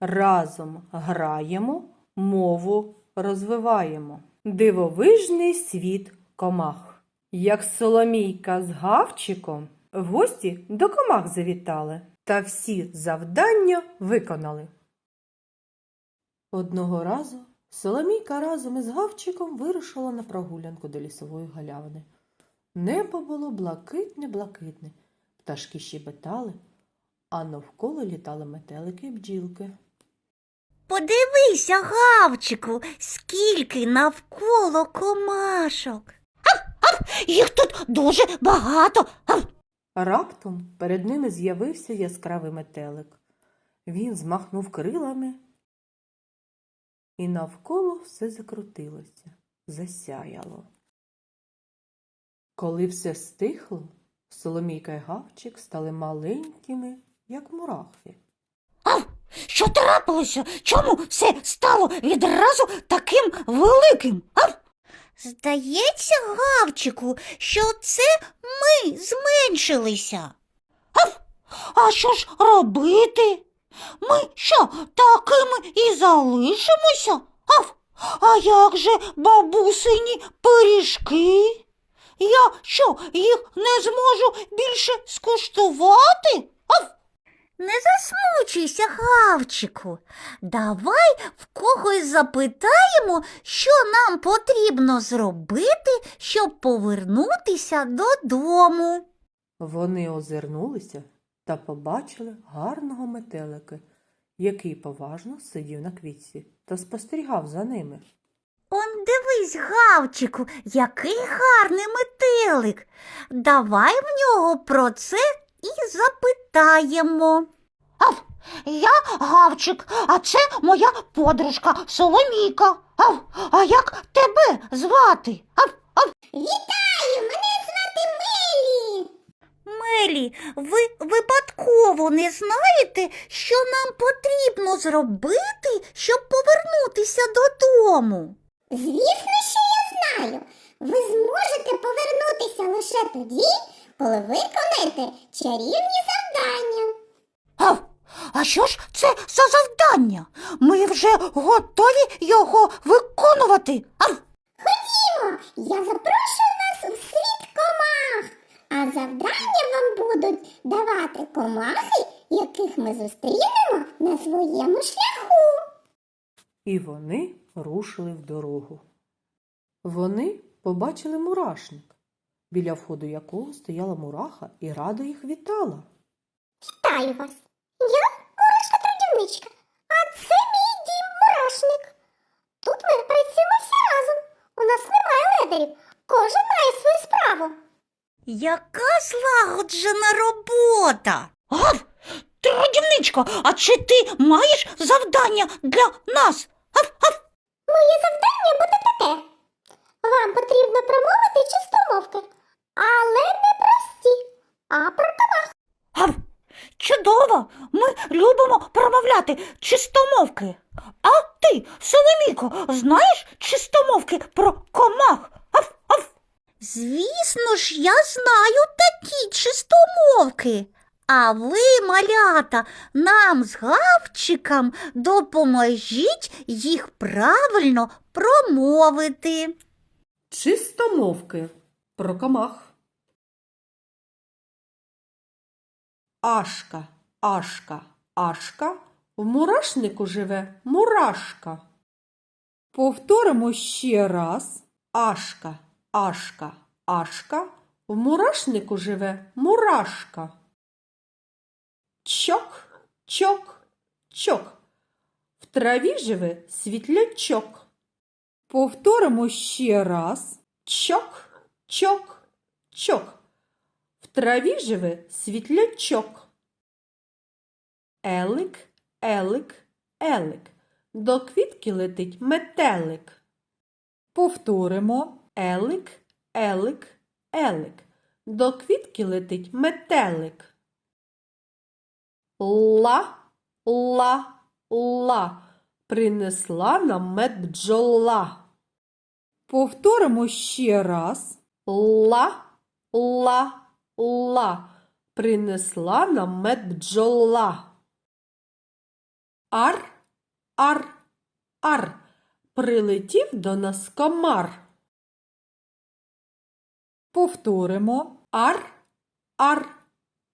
Разом граємо, мову розвиваємо. Дивовижний світ комах. Як Соломійка з Гавчиком в гості до комах завітали та всі завдання виконали. Одного разу Соломійка разом із Гавчиком вирушила на прогулянку до лісової галявини. Небо було блакитне-блакитне, пташки щебетали, а навколо літали метелики і бджілки. Подивися, гавчику, скільки навколо комашок. Їх тут дуже багато. Раптом перед ними з'явився яскравий метелик. Він змахнув крилами, і навколо все закрутилося, засяяло. Коли все стихло, Соломійка й Гавчик стали маленькими, як мурахи. Що трапилося? Чому все стало відразу таким великим? Здається, гавчику, що це ми зменшилися. А що ж робити? Ми що, такими і залишимося? Ав, а як же бабусині пиріжки? Я що, їх не зможу більше скуштувати? Ав! Не засмучуйся, Гавчику. Давай в когось запитаємо, що нам потрібно зробити, щоб повернутися додому. Вони озирнулися та побачили гарного метелика, який поважно сидів на квітці та спостерігав за ними. Он дивись, Гавчику, який гарний метелик. Давай в нього про це і запитаємо. Ав, я Гавчик, а це моя подружка Соломійка. Ав, а як тебе звати? Ав, ав. Вітаю! Мене звати Мелі. Мелі, ви випадково не знаєте, що нам потрібно зробити, щоб повернутися додому? Звісно, що я знаю. Ви зможете повернутися лише тоді, коли виконаєте чарівні завдання. А, а що ж це за завдання? Ми вже готові його виконувати. А, Ходімо, я запрошую вас у світ комах. А завдання вам будуть давати комахи, яких ми зустрінемо на своєму шляху. І вони рушили в дорогу. Вони побачили мурашник, біля входу якого стояла мураха і радо їх вітала. Вітаю вас. Я Мурашка трудівничка, а це мій дім мурашник. Тут ми працюємо всі разом. У нас немає ледарів. Кожен має свою справу. яка злагоджена робота. Гав, трудівничко, а чи ти маєш завдання для нас? Гав, гав. Моє завдання буде таке. Вам потрібно промовити чистомовки, але не прості, а про комах. Гав, чудово, ми любимо промовляти чистомовки. А ти, Соломіко, знаєш чистомовки про комах? Гав, гав. Звісно ж, я знаю такі чистомовки. А ви, малята, нам з гавчиком допоможіть їх правильно промовити. Чистомовки про комах. Ашка, ашка, ашка, в мурашнику живе мурашка. Повторимо ще раз. Ашка, ашка, ашка, в мурашнику живе мурашка. Чок, чок, чок. В траві живе світлячок. Повторимо ще раз. Чок, чок, чок. В траві живе світлячок. Елик, елик, елик. До квітки летить метелик. Повторимо елик, елик, елик. До квітки летить метелик. Ла, ла, ла. Принесла нам мед бджола. Повторимо ще раз. Ла, ла, ла. Принесла нам мед бджола. Ар, ар, ар. Прилетів до нас комар. Повторимо. Ар, ар,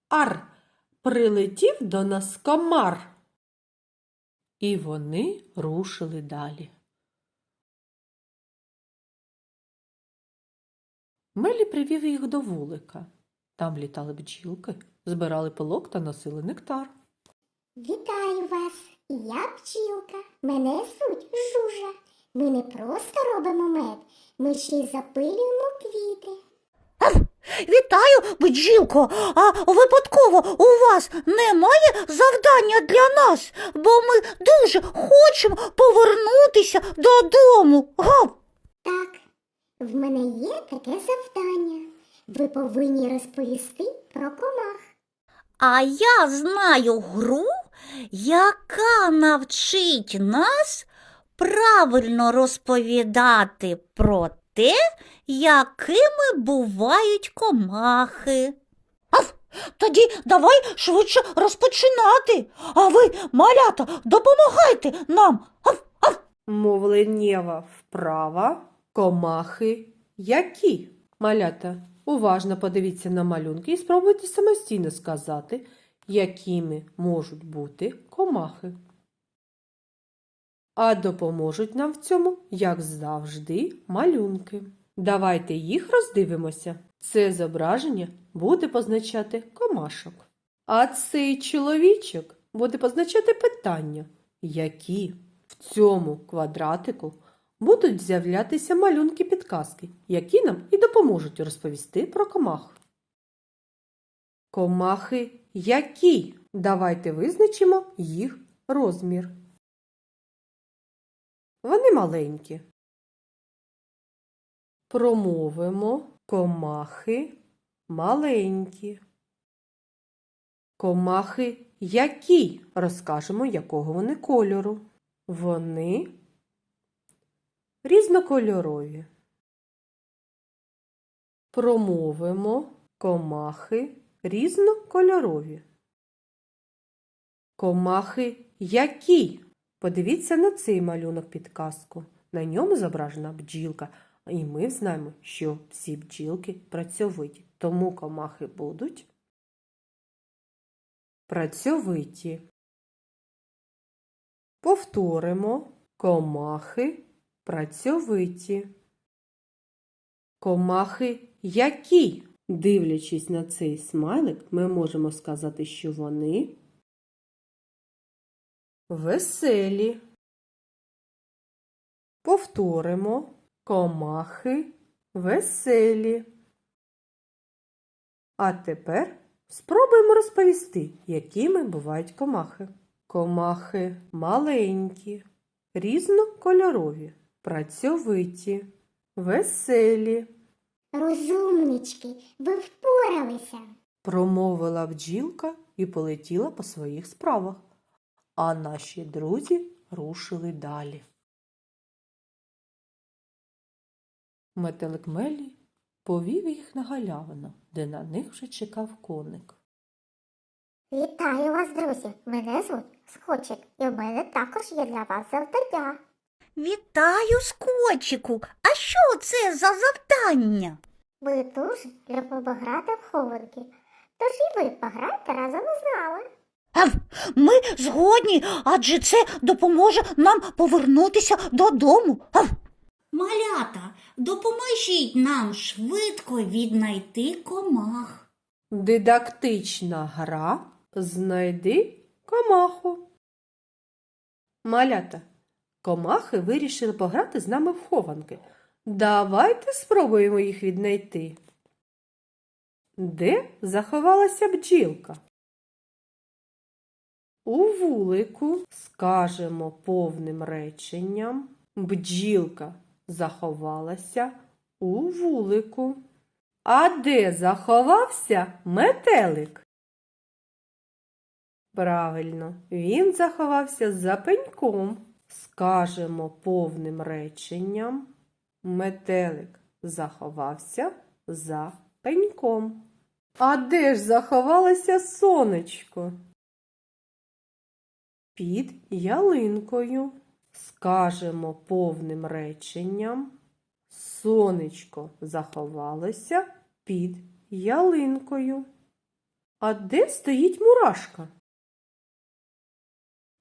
ар. Прилетів до нас комар. І вони рушили далі. Мелі привів їх до вулика. Там літали бджілки, збирали пилок та носили нектар. Вітаю вас! Я пчілка. Мене звуть Жужа. Ми не просто робимо мед, ми ще й запилюємо квіти. Вітаю, бджілко. А випадково у вас немає завдання для нас, бо ми дуже хочемо повернутися додому. Гав! Так, в мене є таке завдання. Ви повинні розповісти про комах. А я знаю гру, яка навчить нас правильно розповідати про те, якими бувають комахи. Ав, тоді давай швидше розпочинати. А ви, малята, допомагайте нам. Ав, ав. Мовленнєва вправа, комахи які? Малята, уважно подивіться на малюнки і спробуйте самостійно сказати, якими можуть бути комахи. А допоможуть нам в цьому, як завжди, малюнки. Давайте їх роздивимося. Це зображення буде позначати комашок. А цей чоловічок буде позначати питання, які в цьому квадратику будуть з'являтися малюнки підказки, які нам і допоможуть розповісти про комах. Комахи які? Давайте визначимо їх розмір. Вони маленькі. Промовимо комахи маленькі. Комахи які? Розкажемо, якого вони кольору. Вони різнокольорові. Промовимо комахи різнокольорові. Комахи які? Подивіться на цей малюнок підказку. На ньому зображена бджілка, і ми знаємо, що всі бджілки працьовиті, тому комахи будуть працьовиті. Повторимо комахи працьовиті. Комахи які? Дивлячись на цей смайлик, ми можемо сказати, що вони веселі. Повторимо комахи веселі. А тепер спробуємо розповісти, якими бувають комахи. Комахи маленькі, різнокольорові, працьовиті, веселі. Розумнички, ви впоралися. Промовила бджілка і полетіла по своїх справах, а наші друзі рушили далі. Метелик Мелі повів їх на галявину, де на них вже чекав коник. Вітаю вас, друзі! Мене звуть Скочик, і в мене також є для вас завдання. Вітаю, скотчику. А що це за завдання? Ми дуже любимо грати в хованки, тож і ви пограйте разом із нами. Ми згодні, адже це допоможе нам повернутися додому. Малята, допоможіть нам швидко віднайти комах. Дидактична гра Знайди комаху. Малята, комахи вирішили пограти з нами в хованки. Давайте спробуємо їх віднайти. Де заховалася бджілка? У вулику скажемо повним реченням. Бджілка заховалася у вулику. А де заховався метелик? Правильно, він заховався за пеньком. Скажемо повним реченням. Метелик заховався за пеньком. А де ж заховалося сонечко? під ялинкою. Скажемо повним реченням. Сонечко заховалося під ялинкою. А де стоїть мурашка?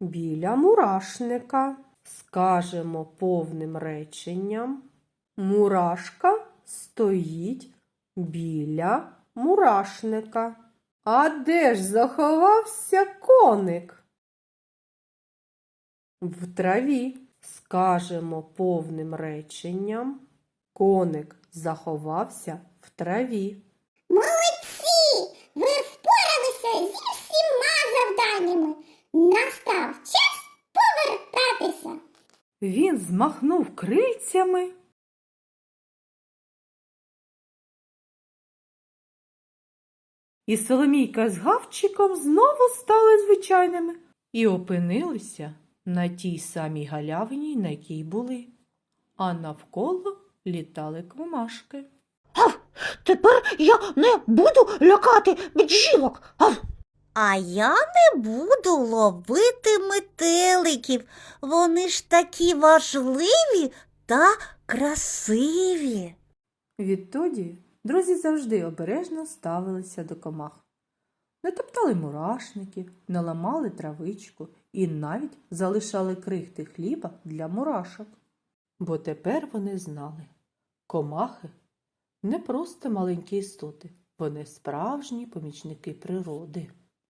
Біля мурашника. Скажемо повним реченням. Мурашка стоїть біля мурашника. А де ж заховався коник? В траві. Скажемо повним реченням. Коник заховався в траві. Молодці! Ви впоралися зі всіма завданнями. Настав час повертатися. Він змахнув крильцями. І Соломійка з Гавчиком знову стали звичайними і опинилися на тій самій галявині, на якій були, а навколо літали комашки. Тепер я не буду лякати бджілок. А я не буду ловити метеликів. Вони ж такі важливі та красиві. Відтоді друзі завжди обережно ставилися до комах. Не топтали мурашників, не ламали травичку і навіть залишали крихти хліба для мурашок. Бо тепер вони знали комахи не просто маленькі істоти, вони справжні помічники природи.